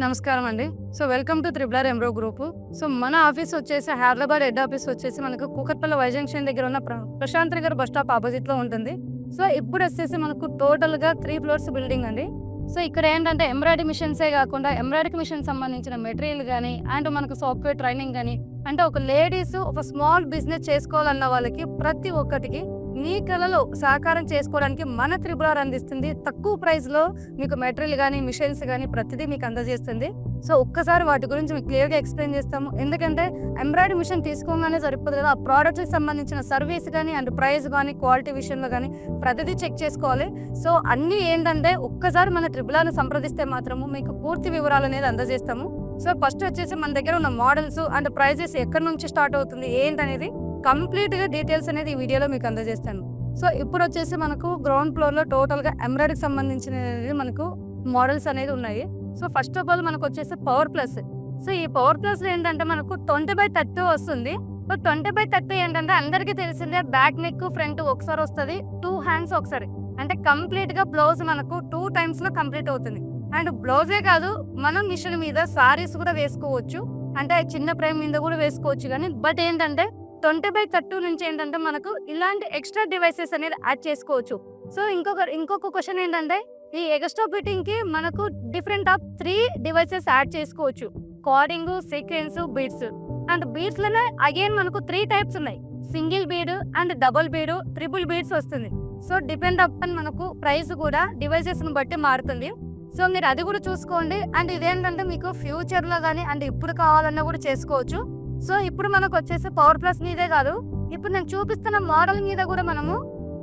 నమస్కారం అండి so welcome to triple R Embro group. So మన ఆఫీస్ వచ్చేసి హైదరాబాద్ హెడ్ ఆఫీస్ వచ్చేసి మనకు కూకట్పల్లి వై జంక్షన్ దగ్గర ఉన్న ప్ర- ప్రశాంత్ నగర్ బస్ స్టాప్ ఆపోజిట్లో ఉంటుంది. సో ఇప్పుడు వచ్చేసి మనకు టోటల్గా త్రీ ఫ్లోర్స్ బిల్డింగ్ అండి. సో ఇక్కడ ఏంటంటే ఎంబ్రాయిడరీ మిషన్సే కాకుండా ఎంబ్రాయిడరీ మిషన్ సంబంధించిన మెటీరియల్ కానీ అండ్ మనకు సాఫ్ట్వేర్ ట్రైనింగ్ కానీ అంటే ఒక లేడీస్ ఒక స్మాల్ బిజినెస్ చేసుకోవాలన్న వాళ్ళకి ప్రతి ఒక్కటికి మీ కళలో సాకారం చేసుకోవడానికి మన త్రిపురార్ అందిస్తుంది. తక్కువ ప్రైస్లో మీకు మెటీరియల్ కానీ మిషన్స్ కానీ ప్రతిదీ మీకు అందజేస్తుంది. సో ఒక్కసారి వాటి గురించి మీకు క్లియర్గా ఎక్స్ప్లెయిన్ చేస్తాము. ఎందుకంటే ఎంబ్రాయిడరీ మిషన్ తీసుకోగానే సరిపోదు కదా. ఆ ప్రోడక్ట్కి సంబంధించిన సర్వీస్ కానీ అండ్ ప్రైస్ కానీ క్వాలిటీ విషయంలో కానీ ప్రతిదీ చెక్ చేసుకోవాలి. సో అన్నీ ఏంటంటే ఒక్కసారి మన త్రిబులాన్ని సంప్రదిస్తే మాత్రము మీకు పూర్తి వివరాలు అనేది అందజేస్తాము. సో ఫస్ట్ వచ్చేసి మన దగ్గర ఉన్న మోడల్స్ అండ్ ప్రైజెస్ ఎక్కడి నుంచి స్టార్ట్ అవుతుంది ఏంటనేది కంప్లీట్గా డీటెయిల్స్ అనేది ఈ వీడియోలో మీకు అందజేస్తాను. సో ఇప్పుడు వచ్చేసి మనకు గ్రౌండ్ ఫ్లోర్లో టోటల్గా ఎంబ్రాయిడరీకి సంబంధించిన మనకు మోడల్స్ అనేది ఉన్నాయి. సో ఫస్ట్ ఆఫ్ ఆల్ మనకు వచ్చేసి పవర్ ప్లస్. సో ఈ పవర్ ప్లస్లో ఏంటంటే మనకు ట్వంటీ బై థర్టీ వస్తుంది. సో ట్వంటీ బై థర్టీ ఏంటంటే అందరికీ తెలిసిందే బ్యాక్ నెక్ ఫ్రంట్ ఒకసారి వస్తుంది టూ హ్యాండ్స్ ఒకసారి. అంటే కంప్లీట్గా బ్లౌజ్ మనకు టూ టైమ్స్లో కంప్లీట్ అవుతుంది. అండ్ బ్లౌజే కాదు మనం మిషన్ మీద సారీస్ కూడా వేసుకోవచ్చు. అంటే చిన్న ప్రేమ్ మీద కూడా వేసుకోవచ్చు కానీ బట్ ఏంటంటే ట్వంటీ బై థర్టీ నుంచి ఏంటంటే మనకు ఇలాంటి ఎక్స్ట్రా డివైసెస్ అనేది యాడ్ చేసుకోవచ్చు. సో ఇంకొక ఇంకొక క్వశ్చన్ ఏంటంటే ఈ ఎక్స్ట్రా బీటింగ్కి మనకు different of three devices add చేసుకోవచ్చు. కోడింగ్ సీక్వెన్స్ బీడ్స్ అండ్ బీడ్స్లోనే అగైన్ మనకు త్రీ టైప్స్ ఉన్నాయి. Single bead and double bead triple beads వస్తుంది. సో డిపెండ్ అప్ మనకు ప్రైస్ కూడా డివైసెస్ని బట్టి మారుతుంది. సో మీరు అది కూడా చూసుకోండి. అండ్ ఇదేంటంటే మీకు ఫ్యూచర్లో కానీ అండ్ ఇప్పుడు కావాలన్నా కూడా చేసుకోవచ్చు. సో ఇప్పుడు మనకు వచ్చేసి పవర్ ప్లస్ మీదే కాదు. ఇప్పుడు నేను చూపిస్తున్న మోడల్ మీద కూడా మనము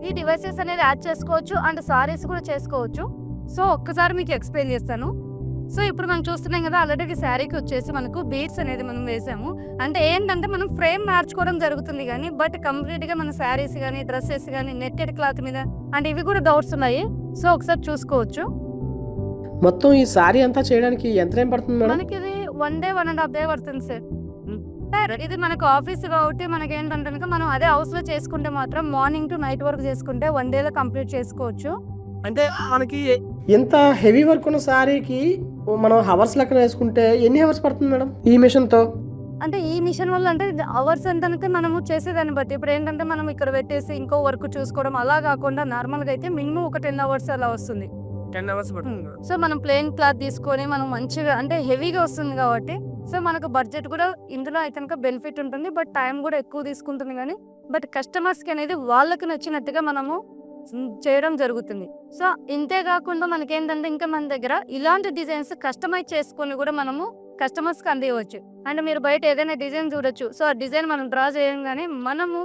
ఈ డివైసెస్ అనేది యాడ్ చేసుకోవచ్చు అండ్ సారీస్ కూడా చేసుకోవచ్చు. సో ఒక్కసారి మీకు ఎక్స్ప్లెయిన్ చేస్తాను. సో ఇప్పుడు మనం చూస్తున్నాం కదా ఆల్రెడీ శారీకి వచ్చేసి మనకు బీడ్స్ అనేది మనం వేసాము. అంటే ఏంటంటే మనం ఫ్రేమ్ మార్చుకోవడం జరుగుతుంది కానీ బట్ కంప్లీట్గా మన శారీస్ కానీ డ్రెస్సెస్ కానీ నెట్టెడ్ క్లాత్ మీద అండ్ ఇవి కూడా డౌట్స్ ఉన్నాయి. సో ఒకసారి చూసుకోవచ్చు. మొత్తం ఈ సారీ అంతా చేయడానికి ఎంత టైం పడుతుంది మనకి ఇది one day one and half day పడుతుంది సార్. సార్ ఇది మనకు ఆఫీస్ కాబట్టి మనకి ఏంటంటే కనుక మనం అదే హౌస్లో చేసుకుంటే మాత్రం మార్నింగ్ టు నైట్ వరకు చేసుకుంటే వన్ డే లో కంప్లీట్ చేసుకోవచ్చు. అంటే మనకి ఇంత హెవీ వర్క్ ఉన్న సారీకి మనం హవర్స్ లెక్కన వేసుకుంటే ఎన్ని హవర్స్ పడుతుంది మేడం ఈ మిషన్తో అంటే ఈ మిషన్ వల్ల అంటే అవర్స్ అంటే మనము చేసేదాన్ని బట్టి ఇప్పుడు ఏంటంటే మనం ఇక్కడ పెట్టేసి ఇంకో వర్క్ చూసుకోవడం అలా కాకుండా నార్మల్గా అయితే మినిమం ఒక టెన్ అవర్స్ అలా వస్తుంది. టెన్ అవర్స్ పడుతుంది సో మనం ప్లెయిన్ క్లాత్ తీసుకొని మనం మంచిగా అంటే హెవీగా వస్తుంది కాబట్టి సో మనకు బడ్జెట్ కూడా ఇందులో అయితే కనుక బెనిఫిట్ ఉంటుంది బట్ టైం కూడా ఎక్కువ తీసుకుంటుంది కానీ బట్ కస్టమర్స్కి అనేది వాళ్ళకి నచ్చినట్టుగా మనము చేయడం జరుగుతుంది. సో ఇంతే కాకుండా మనకి ఏంటంటే ఇంకా మన దగ్గర ఇలాంటి డిజైన్స్ కస్టమైజ్ చేసుకొని కూడా మనము కస్టమర్స్కి అందివ్వచ్చు. అండ్ మీరు బయట ఏదైనా డిజైన్ చూడొచ్చు. సో ఆ డిజైన్ మనం డ్రా చేయంగానే మనము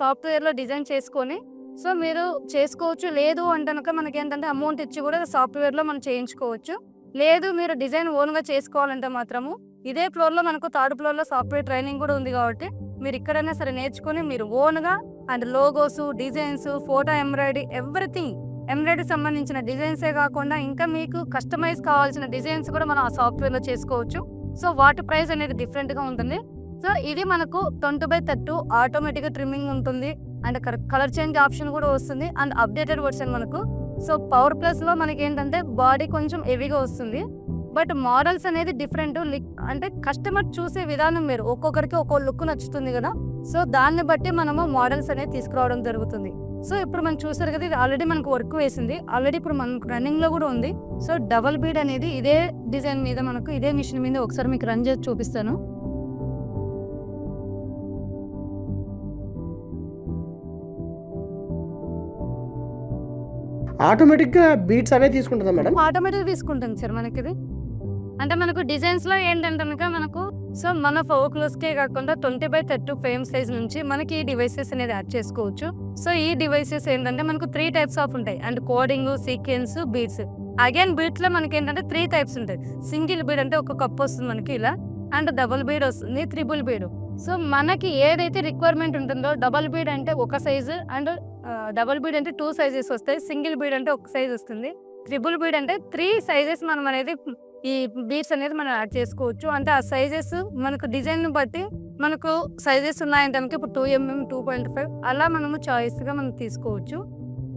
సాఫ్ట్వేర్లో డిజైన్ చేసుకొని సో మీరు చేసుకోవచ్చు. లేదు అంటే కనుక మనకి ఏంటంటే అమౌంట్ ఇచ్చి కూడా సాఫ్ట్వేర్లో మనం చేయించుకోవచ్చు. లేదు మీరు డిజైన్ ఓన్గా చేసుకోవాలంటే మాత్రము ఇదే ఫ్లోర్లో మనకు థర్డ్ ఫ్లోర్లో సాఫ్ట్వేర్ ట్రైనింగ్ కూడా ఉంది కాబట్టి మీరు ఇక్కడైనా సరే నేర్చుకుని మీరు ఓన్గా and logos designs photo embroidery everything embroidery సంబంధించిన డిజైన్సే కాకుండా ఇంకా మీకు కస్టమైజ్ కావాల్సిన డిజైన్స్ కూడా మనం ఆ సాఫ్ట్వేర్లో చేసుకోవచ్చు. సో వాటి ప్రైస్ అనేది డిఫరెంట్గా ఉంటుంది. సో ఇది మనకు ట్వంటీ బై థర్టీ ఆటోమేటిక్గా ట్రిమ్మింగ్ ఉంటుంది. అండ్ కలర్ చేంజ్ ఆప్షన్ కూడా వస్తుంది. అండ్ అప్డేటెడ్ వర్షన్ మనకు. సో పవర్ ప్లస్లో మనకి ఏంటంటే బాడీ కొంచెం హెవీగా వస్తుంది. బట్ మోడల్స్ అనేది డిఫరెంట్ అంటే కస్టమర్ చూసే విధానం మీరు ఒక్కొక్కరికి ఒక్కో లుక్ నచ్చుతుంది కదా. సో దాన్ని బట్టి మనము మోడల్స్ అనేది తీసుకురావడం జరుగుతుంది. సో ఇప్పుడు మనం చూసారు కదా ఇది ఆల్రెడీ మనకు వర్క్ వేసింది. ఆల్రెడీ ఇప్పుడు మనకు రన్నింగ్లో కూడా ఉంది. సో డబల్ బీడ్ అనేది ఇదే డిజైన్ మీద మనకు ఇదే మిషన్ మీద ఒకసారి మీకు రన్ చేసి చూపిస్తాను. ఆటోమేటిక్గా బీట్స్ అవే తీసుకుంటుందా మేడం? ఆటోమేటిక్ తీసుకుంటుంది సార్ మనకి ఇది అంటే మనకు డిజైన్స్లో ఏంటంటే మనకు సో మన ఫోక్లోస్ కే కాకుండా twenty by thirty frame size నుంచి మనకి ఈ డివైసెస్ అనేది యాడ్ చేసుకోవచ్చు. సో ఈ డివైసెస్ ఏంటంటే మనకు త్రీ టైప్స్ ఆఫ్ ఉంటాయి. And coding sequence beads again బీట్స్లో మనకి ఏంటంటే త్రీ టైప్స్ ఉంటాయి. సింగిల్ బీడ్ అంటే ఒక కప్ వస్తుంది మనకి ఇలా. అండ్ డబుల్ బీడ్ వస్తుంది త్రిబుల్ బీడ్ సో మనకి ఏదైతే రిక్వైర్మెంట్ ఉంటుందో డబుల్ బీడ్ అంటే ఒక సైజు అండ్ డబుల్ బీడ్ అంటే టూ సైజెస్ వస్తాయి సింగిల్ బీడ్ అంటే ఒక సైజ్ వస్తుంది. ట్రిపుల్ బీడ్ అంటే త్రీ సైజెస్ మనం అనేది ఈ బీడ్స్ అనేది మనం యాడ్ చేసుకోవచ్చు. అంటే ఆ సైజెస్ మనకు డిజైన్ బట్టి మనకు సైజెస్ ఉన్నాయంటే కనుక ఇప్పుడు two MM two point five అలా మనము చాయిస్గా మనం తీసుకోవచ్చు.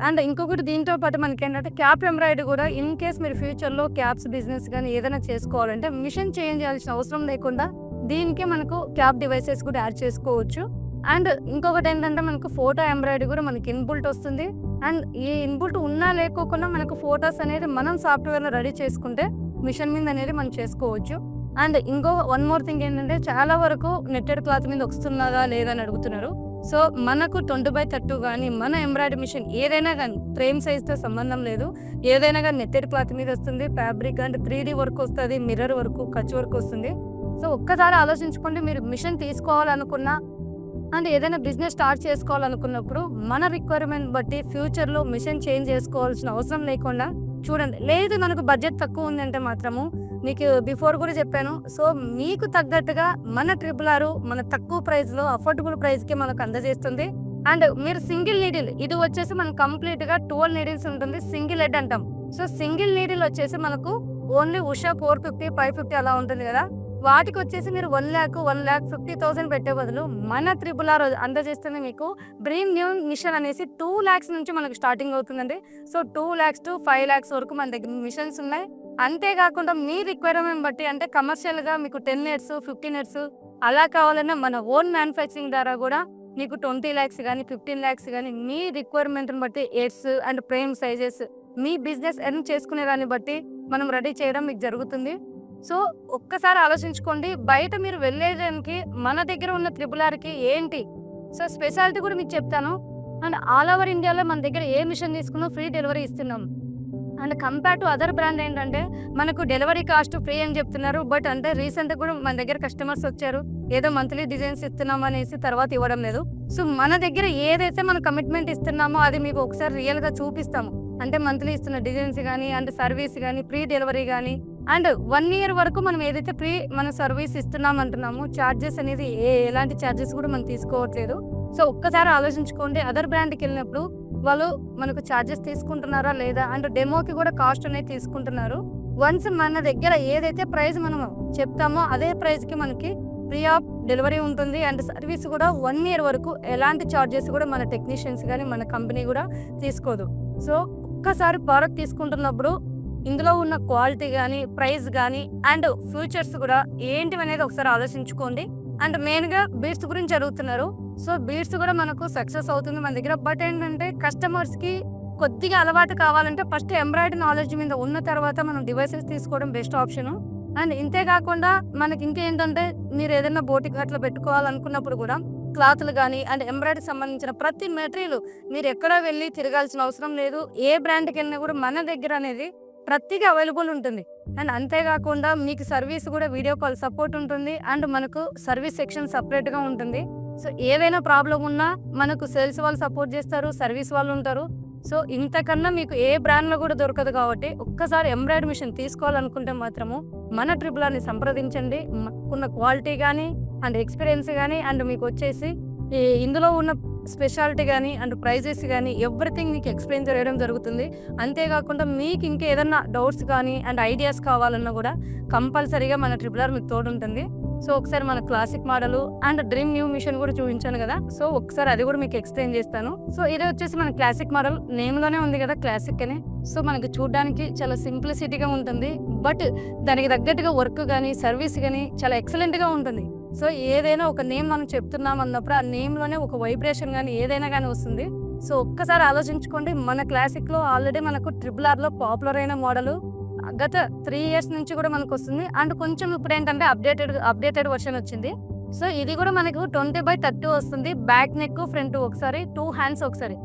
అండ్ ఇంకొకటి దీంతో పాటు మనకి ఏంటంటే క్యాప్ ఎంబ్రాయిడరీ కూడా ఇన్ కేస్ మీరు ఫ్యూచర్లో క్యాప్స్ బిజినెస్ కానీ ఏదైనా చేసుకోవాలంటే మిషన్ చేంజ్ చేయాల్సిన అవసరం లేకుండా దీనికి మనకు క్యాప్ డివైసెస్ కూడా యాడ్ చేసుకోవచ్చు. అండ్ ఇంకొకటి ఏంటంటే మనకు ఫోటో ఎంబ్రాయిడరీ కూడా మనకి ఇన్బుల్ట్ వస్తుంది. అండ్ ఈ ఇన్బుల్ట్ ఉన్నా లేకోకుండా మనకు ఫోటోస్ అనేది మనం సాఫ్ట్వేర్లో రెడీ చేసుకుంటే మిషన్ మీద అనేది మనం చేసుకోవచ్చు. అండ్ ఇంకో వన్ మోర్ థింగ్ ఏంటంటే చాలా వరకు నెట్టెడ్ క్లాత్ మీద వస్తున్నదా లేదా అని అడుగుతున్నారు. సో మనకు ట్వంటీ బై థర్టీ కానీ మన ఎంబ్రాయిడరీ మిషన్ ఏదైనా కానీ ఫ్రేమ్ సైజ్తో సంబంధం లేదు. ఏదైనా కానీ నెట్టెడ్ క్లాత్ మీద వస్తుంది ఫ్యాబ్రిక్ అండ్ త్రీ వర్క్ వస్తుంది మిర్రర్ వర్క్ కచ్ వర్క్ వస్తుంది. సో ఒక్కసారి ఆలోచించుకోండి మీరు మిషన్ తీసుకోవాలనుకున్నా అండ్ ఏదైనా బిజినెస్ స్టార్ట్ చేసుకోవాలనుకున్నప్పుడు మన రిక్వైర్మెంట్ బట్టి ఫ్యూచర్లో మిషన్ చేంజ్ చేసుకోవాల్సిన అవసరం లేకుండా చూడండి. లేదు మనకు బడ్జెట్ తక్కువ ఉందంటే మాత్రము మీకు బిఫోర్ కూడా చెప్పాను. సో మీకు తగ్గట్టుగా మన ట్రిపుల్ ఆరు మన తక్కువ ప్రైస్లో అఫోర్డబుల్ ప్రైస్కి మనకు అందజేస్తుంది. అండ్ మీరు సింగిల్ నీడిల్ ఇది వచ్చేసి మనకు కంప్లీట్గా ట్వెల్వ్ నీడిల్స్ ఉంటుంది సింగిల్ హెడ్ అంటాం. సో సింగిల్ నీడిల్ వచ్చేసి మనకు only Usha four fifty five fifty అలా ఉంటుంది కదా. వాటికి వచ్చేసి మీరు one lakh one lakh fifty thousand పెట్టే బదులు మన త్రిపుల్ ఆర్ అందజేస్తుంది మీకు. బ్రీమ్ న్యూ మిషన్ అనేసి టూ ల్యాక్స్ నుంచి మనకు స్టార్టింగ్ అవుతుందండి. So two lakhs to five lakhs వరకు మన దగ్గర మిషన్స్ ఉన్నాయి. అంతేకాకుండా మీ రిక్వైర్మెంట్ బట్టి అంటే కమర్షియల్గా మీకు టెన్ ఇయర్స్ ఫిఫ్టీన్ ఇయర్స్ అలా కావాలన్నా మన ఓన్ మ్యానుఫ్యాక్చరింగ్ ద్వారా కూడా మీకు ట్వంటీ ల్యాక్స్ కానీ ఫిఫ్టీన్ ల్యాక్స్ కానీ మీ రిక్వైర్మెంట్ని బట్టి ఎయిడ్స్ అండ్ ప్రేమ్ సైజెస్ మీ బిజినెస్ ఎర్న్ చేసుకునే దాన్ని బట్టి మనం రెడీ చేయడం మీకు జరుగుతుంది. సో ఒక్కసారి ఆలోచించుకోండి. బయట మీరు వెళ్ళేదానికి మన దగ్గర ఉన్న త్రిపుల్ ఆర్కి ఏంటి? సో స్పెషాలిటీ కూడా మీకు చెప్తాను. అండ్ ఆల్ ఓవర్ ఇండియాలో మన దగ్గర ఏ మిషన్ తీసుకున్నా ఫ్రీ డెలివరీ ఇస్తున్నాం. And compare to other brand ఏంటంటే మనకు డెలివరీ కాస్ట్ ఫ్రీ అని చెప్తున్నారు. బట్ అంటే రీసెంట్గా కూడా మన దగ్గర కస్టమర్స్ వచ్చారు. ఏదో మంత్లీ డిజైన్స్ ఇస్తున్నాం అనేసి తర్వాత ఇవ్వడం లేదు. సో మన దగ్గర ఏదైతే మనం కమిట్మెంట్ ఇస్తున్నామో అది మీకు ఒకసారి రియల్గా చూపిస్తాము. అంటే మంత్లీ ఇస్తున్న డిజైన్స్ కానీ అండ్ సర్వీస్ కానీ ఫ్రీ డెలివరీ కానీ అండ్ వన్ ఇయర్ వరకు మనం ఏదైతే ఫ్రీ మన సర్వీస్ ఇస్తున్నాం అంటున్నాము ఛార్జెస్ అనేది ఏ ఎలాంటి ఛార్జెస్ కూడా మనం తీసుకోవట్లేదు. సో ఒక్కసారి ఆలోచించుకోండి అదర్ బ్రాండ్కి వెళ్ళినప్పుడు వాళ్ళు మనకు ఛార్జెస్ తీసుకుంటున్నారా లేదా? అండ్ డెమోకి కూడా కాస్ట్ అనేది తీసుకుంటున్నారు. వన్స్ మన దగ్గర ఏదైతే ప్రైస్ మనం చెప్తామో అదే ప్రైస్కి మనకి ఫ్రీ ఆఫ్ డెలివరీ ఉంటుంది. అండ్ సర్వీస్ కూడా వన్ ఇయర్ వరకు ఎలాంటి ఛార్జెస్ కూడా మన టెక్నీషియన్స్ కానీ మన కంపెనీ కూడా తీసుకోదు. సో ఒక్కసారి ప్రోడక్ట్ తీసుకుంటున్నప్పుడు ఇందులో ఉన్న క్వాలిటీ కానీ ప్రైస్ కానీ అండ్ ఫ్యూచర్స్ కూడా ఏంటి అనేది ఒకసారి ఆలోచించుకోండి. అండ్ మెయిన్గా బీట్స్ గురించి అడుగుతున్నారు. సో బీట్స్ కూడా మనకు సక్సెస్ అవుతుంది మన దగ్గర. బట్ ఏంటంటే కస్టమర్స్కి కొద్దిగా అలవాటు కావాలంటే ఫస్ట్ ఎంబ్రాయిడరీ నాలెడ్జ్ మీద ఉన్న తర్వాత మనం డివైసెస్ తీసుకోవడం బెస్ట్ ఆప్షన్ అండ్ ఇంతే కాకుండా మనకి ఇంకేంటంటే మీరు ఏదైనా బోటిక్ అట్లా పెట్టుకోవాలనుకున్నప్పుడు కూడా క్లాత్లు కానీ అండ్ ఎంబ్రాయిడరీ సంబంధించిన ప్రతి మెటీరియల్ మీరు ఎక్కడ వెళ్ళి తిరగాల్సిన అవసరం లేదు. ఏ బ్రాండ్కి వెళ్ళినా కూడా మన దగ్గర అనేది ప్రతిగా అవైలబుల్ ఉంటుంది. అండ్ అంతేకాకుండా మీకు సర్వీస్ కూడా వీడియో కాల్ సపోర్ట్ ఉంటుంది. అండ్ మనకు సర్వీస్ సెక్షన్ సపరేట్గా ఉంటుంది. సో ఏదైనా ప్రాబ్లం ఉన్నా మనకు సేల్స్ వాళ్ళు సపోర్ట్ చేస్తారు సర్వీస్ వాళ్ళు ఉంటారు. సో ఇంతకన్నా మీకు ఏ బ్రాండ్లో కూడా దొరకదు కాబట్టి ఒక్కసారి ఎంబ్రాయిడరీ మిషన్ తీసుకోవాలనుకుంటే మాత్రము మన ట్రిపుల్ని సంప్రదించండి. మాకున్న క్వాలిటీ కానీ అండ్ ఎక్స్పీరియన్స్ కానీ అండ్ మీకు వచ్చేసి ఇందులో ఉన్న స్పెషాలిటీ కానీ అండ్ ప్రైజెస్ కానీ ఎవ్రీథింగ్ మీకు ఎక్స్ప్లెయిన్ చేయడం జరుగుతుంది. అంతేకాకుండా మీకు ఇంకా ఏదన్నా డౌట్స్ కానీ అండ్ ఐడియాస్ కావాలన్నా కూడా కంపల్సరీగా మన ట్రిపుల్ ఆర్ మీకు తోడుంటుంది. సో ఒకసారి మన classic model and dream new machine కూడా చూపించాను కదా. సో ఒకసారి అది కూడా మీకు ఎక్స్ప్లెయిన్ చేస్తాను. సో ఇది వచ్చేసి మన క్లాసిక్ మోడల్. నేమ్లోనే ఉంది కదా క్లాసిక్ అని. సో మనకి చూడడానికి చాలా సింప్లిసిటీగా ఉంటుంది. బట్ దానికి తగ్గట్టుగా వర్క్ కానీ సర్వీస్ కానీ చాలా ఎక్సలెంట్గా ఉంటుంది. సో ఏదైనా ఒక నేమ్ మనం చెప్తున్నాం అన్నప్పుడు ఆ నేమ్లోనే ఒక వైబ్రేషన్ కానీ ఏదైనా కానీ వస్తుంది. సో ఒక్కసారి ఆలోచించుకోండి మన క్లాసిక్లో ఆల్రెడీ మనకు ట్రిపుల్ ఆర్లో పాపులర్ అయిన మోడలు గత త్రీ ఇయర్స్ నుంచి కూడా మనకు వస్తుంది. అండ్ కొంచెం ఇప్పుడు ఏంటంటే అప్డేటెడ్ అప్డేటెడ్ వర్షన్ వచ్చింది. సో ఇది కూడా మనకు ట్వంటీ బై థర్టీ వస్తుంది. బ్యాక్ నెక్ ఫ్రంట్ ఒకసారి టూ హ్యాండ్స్ ఒకసారి.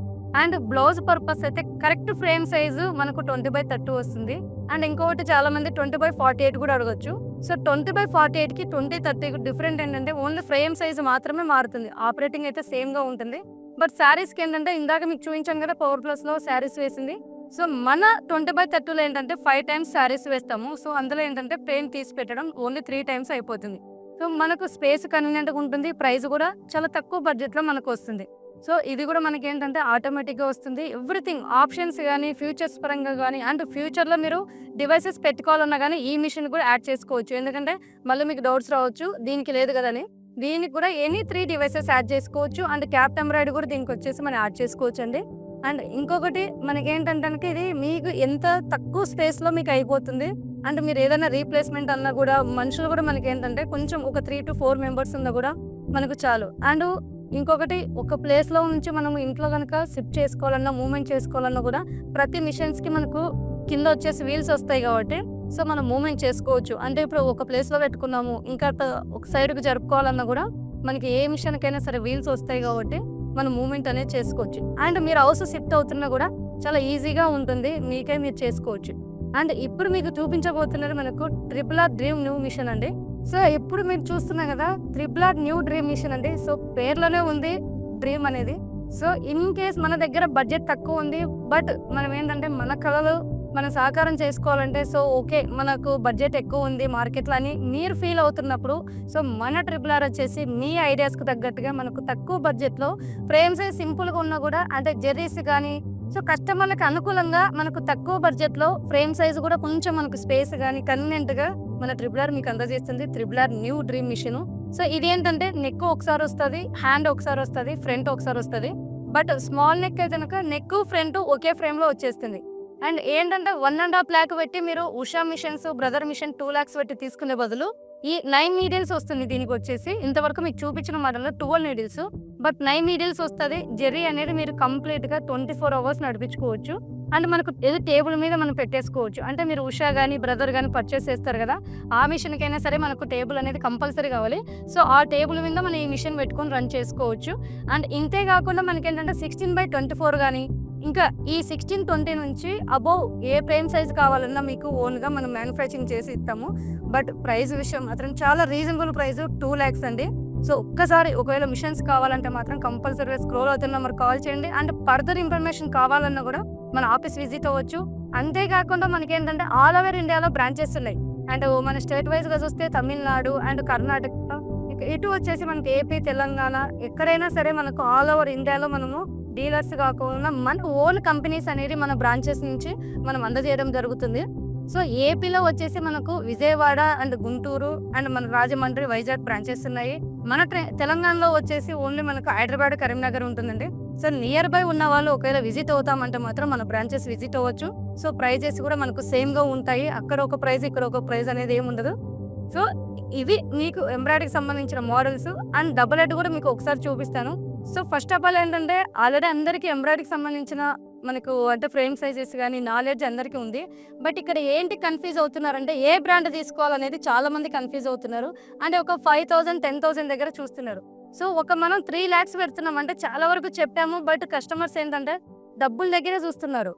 అండ్ బ్లౌజ్ పర్పస్ అయితే కరెక్ట్ ఫ్రేమ్ సైజు మనకు ట్వంటీ బై థర్టీ వస్తుంది. అండ్ ఇంకొకటి చాలా మంది ట్వంటీ బై ఫార్టీ ఎయిట్ కూడా అడగొచ్చు. సో ట్వంటీ బై ఫార్టీ ఎయిట్కి ట్వంటీ థర్టీకి డిఫరెంట్ ఏంటంటే ఓన్లీ ఫ్రేమ్ సైజ్ మాత్రమే మారుతుంది. ఆపరేటింగ్ అయితే సేమ్గా ఉంటుంది. బట్ శారీస్కి ఏంటంటే ఇందాక మీకు చూపించాను కదా పవర్ ప్లస్లో శారీస్ వేసింది. సో మన ట్వంటీ బై థర్టీలో ఏంటంటే ఫైవ్ టైమ్స్ శారీస్ వేస్తాము. సో అందులో ఏంటంటే ఫ్రేమ్ తీసి పెట్టడం ఓన్లీ త్రీ టైమ్స్ అయిపోతుంది. సో మనకు స్పేస్ కన్వీనియంట్గా ఉంటుంది. ప్రైస్ కూడా చాలా తక్కువ బడ్జెట్లో మనకు వస్తుంది. సో ఇది కూడా మనకి ఏంటంటే ఆటోమేటిక్గా వస్తుంది. ఎవ్రీథింగ్ ఆప్షన్స్ కానీ ఫ్యూచర్స్ పరంగా కానీ అండ్ ఫ్యూచర్లో మీరు డివైసెస్ పెట్టుకోవాలన్నా కానీ ఈ మిషన్ కూడా యాడ్ చేసుకోవచ్చు. ఎందుకంటే మళ్ళీ మీకు డౌట్స్ రావచ్చు దీనికి లేదు కదని దీనికి కూడా ఎనీ త్రీ డివైసెస్ యాడ్ చేసుకోవచ్చు అండ్ క్యాప్ ఎంబ్రాయిడరీ కూడా దీనికి వచ్చేసి మనం యాడ్ చేసుకోవచ్చు అండి అండ్ ఇంకొకటి మనకేంటంటే ఇది మీకు ఎంత తక్కువ స్పేస్లో మీకు అయిపోతుంది. అండ్ మీరు ఏదైనా రీప్లేస్మెంట్ అన్నా కూడా మనుషులు కూడా మనకి ఏంటంటే కొంచెం ఒక త్రీ టు ఫోర్ మెంబర్స్ ఉన్నా కూడా మనకు చాలు. అండ్ ఇంకొకటి ఒక ప్లేస్లో నుంచి మనం ఇంట్లో కనుక సిప్ చేసుకోవాలన్నా మూమెంట్ చేసుకోవాలన్నా కూడా ప్రతి మిషన్స్కి మనకు కింద వచ్చేసి వీల్స్ వస్తాయి కాబట్టి సో మనం మూమెంట్ చేసుకోవచ్చు. అంటే ఇప్పుడు ఒక ప్లేస్లో పెట్టుకున్నాము ఇంకా ఒక సైడ్కి జరుపుకోవాలన్నా కూడా మనకి ఏ మిషన్కైనా సరే వీల్స్ వస్తాయి కాబట్టి మనం మూమెంట్ అనేది చేసుకోవచ్చు. అండ్ మీరు హౌస్ షిఫ్ట్ అవుతున్నా కూడా చాలా ఈజీగా ఉంటుంది మీకే మీరు చేసుకోవచ్చు. అండ్ ఇప్పుడు మీకు చూపించబోతున్నది మనకు triple R dream new machine అండి. సో ఇప్పుడు మీరు చూస్తున్నాం కదా triple R new dream machine అండి. సో పేర్లోనే ఉంది డ్రీమ్ అనేది. సో ఇన్ కేస్ మన దగ్గర బడ్జెట్ తక్కువ ఉంది బట్ మనం ఏంటంటే మన కళలు మనం సహకారం చేసుకోవాలంటే సో ఓకే మనకు బడ్జెట్ ఎక్కువ ఉంది మార్కెట్లో అని మీరు ఫీల్ అవుతున్నప్పుడు సో మన ట్రిపుల్ ఆర్ వచ్చేసి మీ ఐడియాస్కి తగ్గట్టుగా మనకు తక్కువ బడ్జెట్లో ఫ్రేమ్స్ సింపుల్గా ఉన్నా కూడా అంటే జెర్రీస్ కానీ సో కస్టమర్లకు అనుకూలంగా మనకు తక్కువ బడ్జెట్లో ఫ్రేమ్ సైజ్ కూడా కొంచెం మనకు స్పేస్ కానీ కన్వీనియంట్గా మన ట్రిపుల్ ఆర్ మీకు అందజేస్తుంది. Triple R new dream machine so ఇది ఏంటంటే నెక్ ఒకసారి వస్తుంది హ్యాండ్ ఒకసారి వస్తుంది ఫ్రంట్ ఒకసారి వస్తుంది. బట్ స్మాల్ నెక్ అయితే కనుక నెక్ ఫ్రంట్ ఒకే ఫ్రేమ్లో వచ్చేస్తుంది. అండ్ ఏంటంటే వన్ అండ్ హాఫ్ ల్యాక్ పెట్టి మీరు Usha machines brother machine two lakhs పెట్టి తీసుకునే బదులు ఈ నైన్ నీడిల్స్ వస్తుంది దీనికి వచ్చేసి. ఇంతవరకు మీకు చూపించిన మోడల్లో twelve needles but nine needles వస్తుంది. జెర్రీ అనేది మీరు కంప్లీట్గా ట్వంటీ ఫోర్ అవర్స్ నడిపించుకోవచ్చు. అండ్ మనకు ఏదో టేబుల్ మీద మనం పెట్టేసుకోవచ్చు. అంటే మీరు ఉషా కానీ బ్రదర్ కానీ పర్చేస్ చేస్తారు కదా ఆ మిషన్కైనా సరే మనకు టేబుల్ అనేది కంపల్సరీ కావాలి. సో ఆ టేబుల్ మీద మనం ఈ మిషన్ పెట్టుకొని రన్ చేసుకోవచ్చు. అండ్ ఇంతే కాకుండా మనకి ఏంటంటే సిక్స్టీన్ బై ట్వంటీ ఫోర్ కానీ ఇంకా ఈ సిక్స్టీన్ ట్వంటీ నుంచి అబోవ్ ఏ ఫ్రేమ్ సైజ్ కావాలన్నా మీకు ఓన్గా మనం మ్యానుఫ్యాక్చరింగ్ చేసి ఇస్తాము. బట్ ప్రైస్ విషయం మాత్రం చాలా రీజనబుల్ ప్రైస్ టూ ల్యాక్స్ అండి. సో ఒక్కసారి ఒకవేళ మిషన్స్ కావాలంటే మాత్రం కంపల్సరీగా స్క్రోల్ అవుతున్న నెంబర్ కాల్ చేయండి. అండ్ ఫర్దర్ ఇన్ఫర్మేషన్ కావాలన్నా కూడా మన ఆఫీస్ విజిట్ అవ్వచ్చు. అంతేకాకుండా మనకి ఏంటంటే ఆల్ ఓవర్ ఇండియాలో బ్రాంచెస్ ఉన్నాయి. అండ్ మన స్టేట్ వైజ్గా చూస్తే తమిళనాడు అండ్ కర్ణాటక. ఇటు వచ్చేసి మనకి ఏపీ తెలంగాణ. ఎక్కడైనా సరే మనకు ఆల్ ఓవర్ ఇండియాలో మనము డీలర్స్ కాకుండా మన ఓన్ కంపెనీస్ అనేది మన బ్రాంచెస్ నుంచి మనం అందజేయడం జరుగుతుంది. సో ఏపీలో వచ్చేసి మనకు విజయవాడ అండ్ గుంటూరు అండ్ మన రాజమండ్రి వైజాగ్ బ్రాంచెస్ ఉన్నాయి. మన ట్రె- తెలంగాణలో వచ్చేసి ఓన్లీ మనకు హైదరాబాద్ కరీంనగర్ ఉంటుందండి. సో నియర్ బై ఉన్న వాళ్ళు ఒకవేళ విజిట్ అవుతామంటే మాత్రం మన బ్రాంచెస్ విజిట్ అవ్వచ్చు. సో ప్రైజెస్ కూడా మనకు సేమ్గా ఉంటాయి. అక్కడ ఒక ప్రైజ్ ఇక్కడ ఒక ప్రైజ్ అనేది ఏమి ఉండదు. సో ఇవి మీకు ఎంబ్రాయిడరీకి సంబంధించిన మోడల్స్ అండ్ డబుల్ హెడ్ కూడా మీకు ఒకసారి చూపిస్తాను. సో ఫస్ట్ ఆఫ్ ఆల్ ఏంటంటే ఆల్రెడీ అందరికీ ఎంబ్రాయిడరీకి సంబంధించిన మనకు అంటే ఫ్రేమ్ సైజెస్ కానీ నాలెడ్జ్ అందరికీ ఉంది. బట్ ఇక్కడ ఏంటి కన్ఫ్యూజ్ అవుతున్నారంటే ఏ బ్రాండ్ తీసుకోవాలనేది చాలామంది కన్ఫ్యూజ్ అవుతున్నారు. అంటే ఒక ఫైవ్ థౌసండ్ టెన్ థౌసండ్ దగ్గర చూస్తున్నారు. సో ఒక మనం త్రీ ల్యాక్స్ పెడుతున్నాం అంటే చాలా వరకు చెప్పాము. బట్ కస్టమర్స్ ఏంటంటే డబ్బుల దగ్గరే చూస్తున్నారు.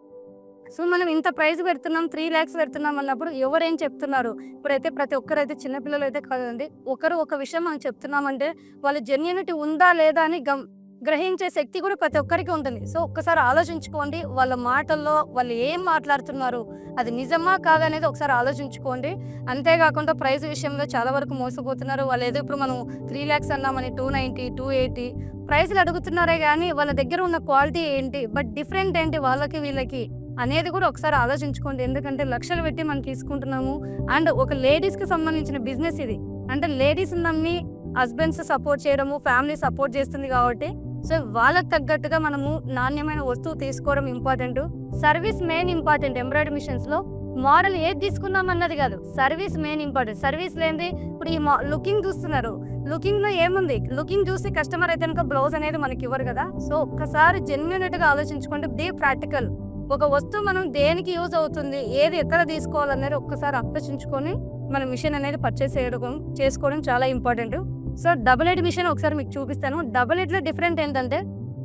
సో మనం ఇంత ప్రైస్ పెడుతున్నాం త్రీ ల్యాక్స్ పెడుతున్నాం అన్నప్పుడు ఎవరేం చెప్తున్నారు? ఇప్పుడైతే ప్రతి ఒక్కరైతే చిన్నపిల్లలు అయితే కాదండి. ఒకరు ఒక విషయం మనం చెప్తున్నామంటే వాళ్ళ జెన్యునిటీ ఉందా లేదా అని గమ్ గ్రహించే శక్తి కూడా ప్రతి ఒక్కరికి ఉంటుంది. సో ఒక్కసారి ఆలోచించుకోండి వాళ్ళ మాటల్లో వాళ్ళు ఏం మాట్లాడుతున్నారు అది నిజమా కాదనేది ఒకసారి ఆలోచించుకోండి. అంతేకాకుండా ప్రైస్ విషయంలో చాలా వరకు మోసపోతున్నారు. వాళ్ళు ఏదో ఇప్పుడు మనం త్రీ ల్యాక్స్ అన్నామని టూ నైంటీ టూ ఎయిటీ ప్రైస్లు అడుగుతున్నారే కానీ వాళ్ళ దగ్గర ఉన్న క్వాలిటీ ఏంటి? బట్ డిఫరెంట్ ఏంటి వాళ్ళకి వీళ్ళకి? అనేది కూడా ఒకసారి ఆలోచించుకోండి. ఎందుకంటే లక్షలు పెట్టి మనం తీసుకుంటున్నాము. అండ్ ఒక లేడీస్కి సంబంధించిన బిజినెస్ ఇది. అంటే లేడీస్ నమ్మి హస్బెండ్స్ సపోర్ట్ చేయడము ఫ్యామిలీ సపోర్ట్ చేస్తుంది కాబట్టి. సో వాళ్ళకి తగ్గట్టుగా మనము నాణ్యమైన వస్తువు తీసుకోవడం important service main important embroidery మిషన్స్లో model ఏది తీసుకుందాం అన్నది కాదు. సర్వీస్ మెయిన్ ఇంపార్టెంట్ సర్వీస్ లేనిది ఇప్పుడు ఈ లుకింగ్ చూస్తున్నారు. లుకింగ్లో ఏముంది? లుకింగ్ చూసి కస్టమర్ అయితే కనుక బ్లౌజ్ అనేది మనకి ఇవ్వరు కదా. సో ఒక్కసారి జెన్యున్గా ఆలోచించుకుంటే ది ప్రాక్టికల్ ఒక వస్తువు మనం దేనికి యూజ్ అవుతుంది ఏది ఎక్కడ తీసుకోవాలనేది ఒక్కసారి ఆలోచించుకొని మన మిషన్ అనేది పర్చేస్ చేయడం చేసుకోవడం చాలా important so double head machine ఒకసారి మీకు చూపిస్తాను. డబుల్ ఎడ్లో డిఫరెంట్ ఏంటంటే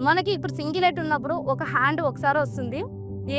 మనకి ఇప్పుడు సింగిల్ హెడ్ ఉన్నప్పుడు ఒక హ్యాండ్ ఒకసారి వస్తుంది.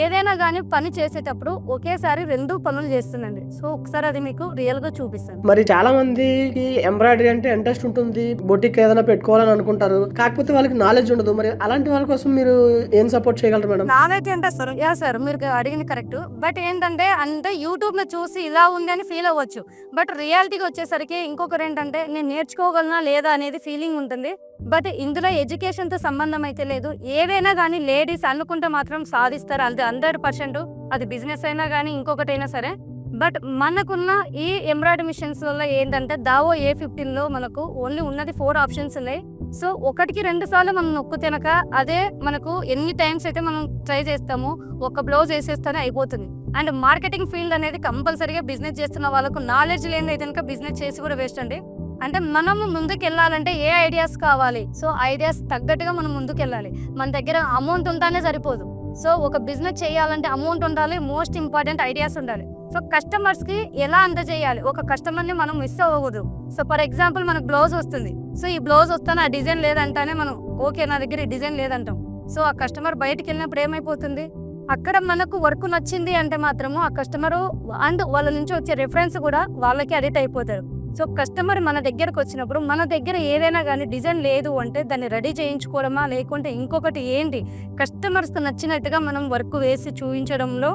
ఏదైనా కానీ పని చేసేటప్పుడు ఒకేసారి రెండు పనులు చేస్తుందండి. సో ఒకసారి అది మీకు రియల్గా చూపిస్తాను. మరి చాలా మందికి ఎంబ్రాయిడరీ అంటే ఇంట్రెస్ట్ ఉంటుంది. బొటిక్ ఏదైనా పెట్టుకోవాలని అనుకుంటారు. కాకపోతే వాళ్ళకి నాలెడ్జ్ ఉండదు. మరి అలాంటి వాళ్ళ కోసం మీరు ఏం సపోర్ట్ చేయగలరు మేడం? నాదైతే అంటే సార్? యా సార్ మీరు అడిగింది కరెక్ట్ బట్ ఏంటంటే అంటే యూట్యూబ్లో చూసి ఇలా ఉంది అని ఫీల్ అవ్వచ్చు. బట్ రియాలిటీకి వచ్చేసరికి ఇంకొకరు ఏంటంటే నేను నేర్చుకోగలనా లేదా అనేది ఫీలింగ్ ఉంటుంది. బట్ ఇందులో ఎడ్యుకేషన్తో సంబంధం అయితే లేదు. ఏదైనా కానీ లేడీస్ అనుకుంటే మాత్రం సాధిస్తారు. అది హండ్రెడ్ పర్సెంట్. అది బిజినెస్ అయినా కానీ ఇంకొకటైనా సరే. బట్ మనకున్న ఈ ఎంబ్రాయిడరీ మిషన్స్ వల్ల ఏంటంటే దావో ఏ ఫిఫ్టీన్లో మనకు ఓన్లీ ఉన్నది ఫోర్ ఆప్షన్స్ ఉన్నాయి సో ఒకటికి రెండు సార్లు మనం నొక్కు తినక అదే మనకు ఎన్ని టైమ్స్ అయితే మనం ట్రై చేస్తామో ఒక బ్లౌజ్ వేసేస్తేనే అయిపోతుంది. అండ్ మార్కెటింగ్ ఫీల్డ్ అనేది కంపల్సరీగా బిజినెస్ చేస్తున్న వాళ్ళకు నాలెడ్జ్ లేని అయితే కనుక బిజినెస్ చేసి కూడా వేస్ట్ అండి అంటే మనము ముందుకు వెళ్ళాలంటే ఏ ఐడియాస్ కావాలి? సో ఐడియాస్ తగ్గట్టుగా మనం ముందుకు వెళ్ళాలి మన దగ్గర అమౌంట్ ఉంటేనే సరిపోదు. సో ఒక బిజినెస్ చేయాలంటే అమౌంట్ ఉండాలి మోస్ట్ ఇంపార్టెంట్ ఐడియాస్ ఉండాలి. సో కస్టమర్స్కి ఎలా అందజేయాలి ఒక కస్టమర్ని మనం మిస్ అవ్వకూడదు. సో ఫర్ ఎగ్జాంపుల్ మనకు బ్లౌజ్ వస్తుంది. సో ఈ బ్లౌజ్ వస్తాను? ఆ డిజైన్ లేదంటానే మనం ఓకే నా దగ్గర ఈ డిజైన్ లేదంటాం. సో ఆ కస్టమర్ బయటకు వెళ్ళినప్పుడు ఏమైపోతుంది? అక్కడ మనకు వర్క్ నచ్చింది అంటే మాత్రము ఆ కస్టమరు అండ్ వాళ్ళ నుంచి వచ్చే రిఫరెన్స్ కూడా వాళ్ళకి అడిక్ట్ అయిపోతారు. సో కస్టమర్ మన దగ్గరకు వచ్చినప్పుడు మన దగ్గర ఏదైనా కానీ డిజైన్ లేదు అంటే దాన్ని రెడీ చేయించుకోవడమా? లేకుంటే ఇంకొకటి ఏంటి? కస్టమర్స్కి నచ్చినట్టుగా మనం వర్క్ వేసి చూపించడంలో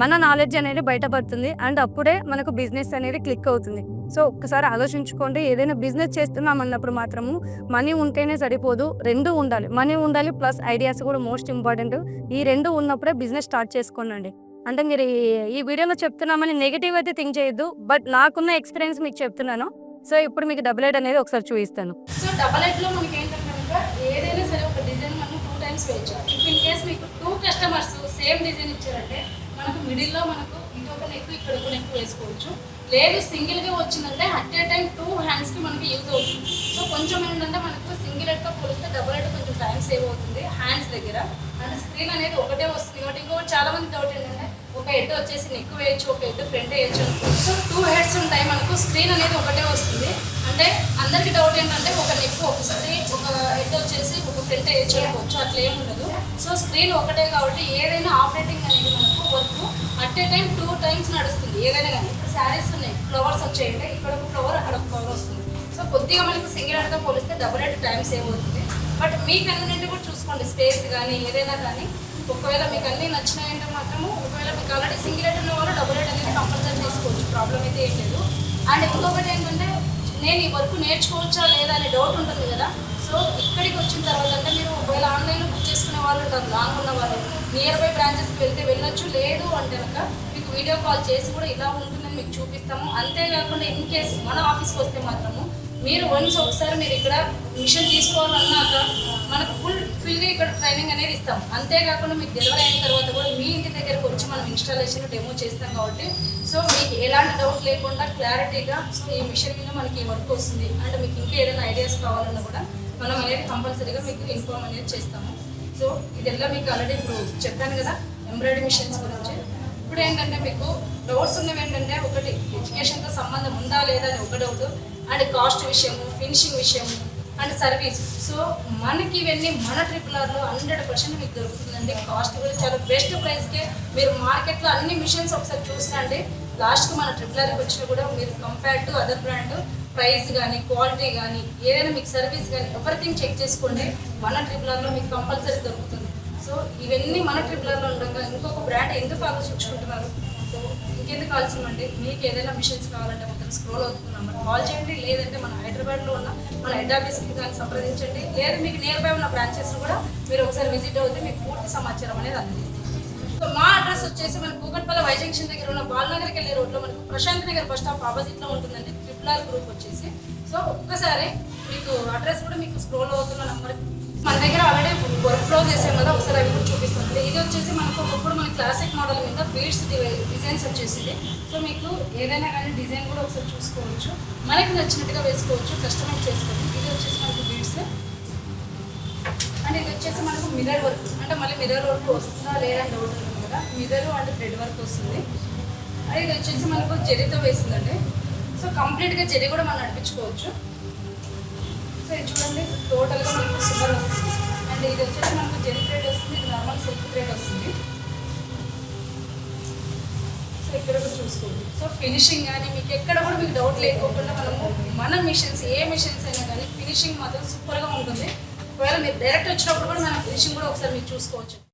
మన నాలెడ్జ్ అనేది బయటపడుతుంది అండ్ అప్పుడే మనకు బిజినెస్ అనేది క్లిక్ అవుతుంది. సో ఒక్కసారి ఆలోచించుకోండి ఏదైనా బిజినెస్ చేస్తున్నాం అన్నప్పుడు మాత్రము మనీ ఉంటేనే సరిపోదు రెండు ఉండాలి. మనీ ఉండాలి ప్లస్ ఐడియాస్ కూడా మోస్ట్ ఇంపార్టెంట్. ఈ రెండు ఉన్నప్పుడే బిజినెస్ స్టార్ట్ చేసుకోండి అంటే మీరు ఈ- వీడియోలో చెప్తున్నామని నెగిటివ్ అయితే థింక్ చేయొద్దు బట్ నాకున్న ఎక్స్పీరియన్స్ మీకు చెప్తున్నాను. సో ఇప్పుడు మీకు డబుల్ ఎయిట్ అనేది ఒకసారి చూపిస్తాను. సో డబుల్ ఎయిట్లో మనకి ఏంటంటే ఏదైనా సరే ఒక డిజైన్ మనం టూ టైమ్స్ వేయచ్చు ఇఫ్ ఇన్ కేస్ మీకు టూ కస్టమర్స్ సేమ్ డిజైన్ ఇచ్చారంటే మనకు మిడిల్లో మనకు ఇంకొక నెక్ ఇక్కడ ఒక నెక్ వేసుకోవచ్చు. లేదు సింగిల్గా వచ్చిందంటే అట్ ఏ టైం టూ హ్యాండ్స్కి మనకి యూజ్ అవుతుంది. సో కొంచెం ఏంటంటే మనకు సింగిల్ ఎడ్ పోలిస్తే డబుల్ ఎడ్ కొంచెం టైం సేవ్ అవుతుంది హ్యాండ్స్ దగ్గర. అండ్ స్క్రీన్ అనేది ఒకటే వస్తుంది కాబట్టి ఇంకో చాలా మంది డౌట్ ఏంటంటే ఒక హెడ్ వచ్చేసి నెక్ వేయచ్చు ఒక హెడ్ ఫ్రంట్ వేయచ్చు సో టూ హెడ్స్ ఉంటాయి మనకు స్క్రీన్ అనేది ఒకటే వస్తుంది. అంటే అందరికి డౌట్ ఏంటంటే ఒక నెక్ ఒకసారి ఒక హెడ్ వచ్చేసి ఒక ఫ్రంట్ వేయచ్చు అనుకోవచ్చు. అట్లా ఏమి ఉండదు. సో స్క్రీన్ ఒకటే కాబట్టి ఏదైనా ఆపరేటింగ్ అనేది మనకు work at a time two times నడుస్తుంది. ఏదైనా కానీ ఇప్పుడు శారీస్ ఉన్నాయి. ఫ్లవర్స్ వచ్చాయంటే ఇక్కడ ఒక ఫ్లవర్ అక్కడ ఒక ఫ్లవర్ వస్తుంది. సో కొద్దిగా మనకి సింగిల్ హెడ్తో పోలిస్తే డబుల్ హెడ్ టైం సేవ్ అవుతుంది బట్ మీకు కన్వీనియంట్ కూడా చూసుకోండి. స్పేస్ కానీ ఏదైనా కానీ. ఒకవేళ మీకు అన్నీ నచ్చినాయంటే మాత్రము ఒకవేళ మీకు ఆల్రెడీ సింగిల్ హెడ్ ఉన్న వాళ్ళు డబుల్ హెడ్ అనేది కంపల్సరీ తీసుకోవచ్చు ప్రాబ్లం అయితే ఏం లేదు. అండ్ ఇంకొకటి ఏంటంటే నేను ఈ వర్క్ నేర్చుకోవచ్చా లేదా అనే డౌట్ ఉంటుంది కదా. సో ఇక్కడికి వచ్చిన తర్వాత అంటే మీరు ఒకవేళ ఆన్లైన్లో బుక్ చేసుకునే వాళ్ళు ఉంటారు లాంగ్ ఉన్న వాళ్ళు నియర్ బై బ్రాంచెస్కి వెళ్తే వెళ్ళొచ్చు. లేదు అంటే కనుక మీకు వీడియో కాల్ చేసి కూడా ఇలా ఉంటుందని మీకు చూపిస్తాము. అంతేకాకుండా ఇన్ కేస్ మన ఆఫీస్కి వస్తే మాత్రము మీరు వన్స్ ఒకసారి మీరు ఇక్కడ మిషన్ తీసుకోవాలన్నాక మనకు ఫుల్ ఫుల్గా ఇక్కడ ట్రైనింగ్ అనేది ఇస్తాం అంతేకాకుండా మీకు డెలివరీ అయిన తర్వాత కూడా మీ ఇంటి దగ్గరకు వచ్చి మనం ఇన్స్టాలేషన్ డెమో చేస్తాం కాబట్టి సో మీకు ఎలాంటి డౌట్ లేకుండా క్లారిటీగా సో ఈ మిషన్ మీద మనకి వర్క్ వస్తుంది. అంటే మీకు ఇంకా ఏదైనా ఐడియాస్ కావాలన్నా కూడా మనం అనేది కంపల్సరీగా మీకు ఇన్ఫార్మ్ అనేది చేస్తాము. సో ఇదెల్లా మీకు ఆల్రెడీ ఇప్పుడు చెప్పాను కదా ఎంబ్రాయిడరీ మిషన్స్ గురించి. ఇప్పుడు ఏంటంటే మీకు డౌట్స్ ఉన్నవి ఏంటంటే ఒకటి ఎడ్యుకేషన్తో సంబంధం ఉందా లేదా అని ఒక డౌట్ అండ్ కాస్ట్ విషయము ఫినిషింగ్ విషయము అండ్ సర్వీస్ సో మనకి ఇవన్నీ మన ట్రిపుల్ ఆర్లో హండ్రెడ్ పర్సెంట్ మీకు దొరుకుతుందండి. కాస్ట్ కూడా చాలా బెస్ట్ ప్రైస్కే మీరు మార్కెట్లో అన్ని మిషన్స్ ఒకసారి చూసినండి లాస్ట్కి మన ట్రిపుల్ ఆర్కి వచ్చినా కూడా మీరు compare to other brand price కానీ క్వాలిటీ కానీ ఏదైనా మీకు సర్వీస్ కానీ ఎవరిథింగ్ చెక్ చేసుకోండి మన ట్రిపుల్ మీకు కంపల్సరీ దొరుకుతుంది. సో ఇవన్నీ మన ట్రిపులర్లో ఉండగా ఇంకొక బ్రాండ్ ఎందుకు ఆలోచించుకుంటున్నారు? సో ఇంకెందుకు ఆలోచనండి అండి? మీకు ఏదైనా మిషన్స్ కావాలంటే మొత్తం స్క్రోల్ అవుతుంది నెంబర్. కాల్ చేయండి లేదంటే మన హైదరాబాద్లో ఉన్న మన హెడ్ ఆఫీస్కి కానీ సంప్రదించండి. లేదా మీకు నియర్ బై ఉన్న బ్రాంచెస్ కూడా మీరు ఒకసారి విజిట్ అవుతే మీకు పూర్తి సమాచారం అనేది అందజేస్తుంది. సో మా అడ్రస్ వచ్చేసి మన కూకట్పల్లి వై జంక్షన్ దగ్గర ఉన్న బాలనగర్కి వెళ్ళే రోడ్లో మనకు ప్రశాంత్ నగర్ బస్ స్టాప్ ఆపోజిట్లో ఉంటుందండి. ట్రిపుల్ గ్రూప్ వచ్చేసి. సో ఒక్కసారి మీకు అడ్రస్ కూడా మీకు స్క్రోల్ అవుతున్న నెంబర్ మన దగ్గర ఆల్రెడీ వర్క్ ఫ్లో చేసాం కదా ఒకసారి అవి కూడా చూపిస్తుంది ఇది వచ్చేసి మనకు ఒకప్పుడు మన క్లాసిక్ మోడల్ మీద బీడ్స్ డిజైన్స్ వచ్చేసింది. సో మీకు ఏదైనా కానీ డిజైన్ కూడా ఒకసారి చూసుకోవచ్చు. మనకి నచ్చినట్టుగా వేసుకోవచ్చు కస్టమైజ్ చేసుకోవచ్చు. ఇది వచ్చేసి మనకు బీడ్స్ అండ్ ఇది వచ్చేసి మనకు మిర్రర్ వర్క్ అంటే మళ్ళీ మిర్రర్ వర్క్ వస్తుందా లేదా అని డౌట్ ఉంటుంది కదా. మిర్రర్ అండ్ థ్రెడ్ వర్క్ వస్తుంది. అండ్ ఇది వచ్చేసి మనకు జెరీతో వేసిందండి. సో కంప్లీట్గా జెరీ కూడా మనం నడిపించుకోవచ్చు. సో ఇది చూడండి టోటల్గా మనకు సిల్వర్ వస్తుంది. అండ్ ఇది వచ్చేసి మనకు జెరీ థ్రెడ్ వస్తుంది ఇది నార్మల్ సిల్క్ థ్రెడ్ వస్తుంది. సో ఇక్కడ కూడా చూసుకోండి. సో ఫినిషింగ్ కానీ మీకు ఎక్కడ కూడా మీకు డౌట్ లేకోకుండా మనము మన మిషన్స్ ఏ మిషన్స్ అయినా కానీ ఫినిషింగ్ మాత్రం సూపర్గా ఉంటుంది. ఒకవేళ మీరు డైరెక్ట్ వచ్చినప్పుడు కూడా మన ఫినిషింగ్ కూడా ఒకసారి మీరు చూసుకోవచ్చు.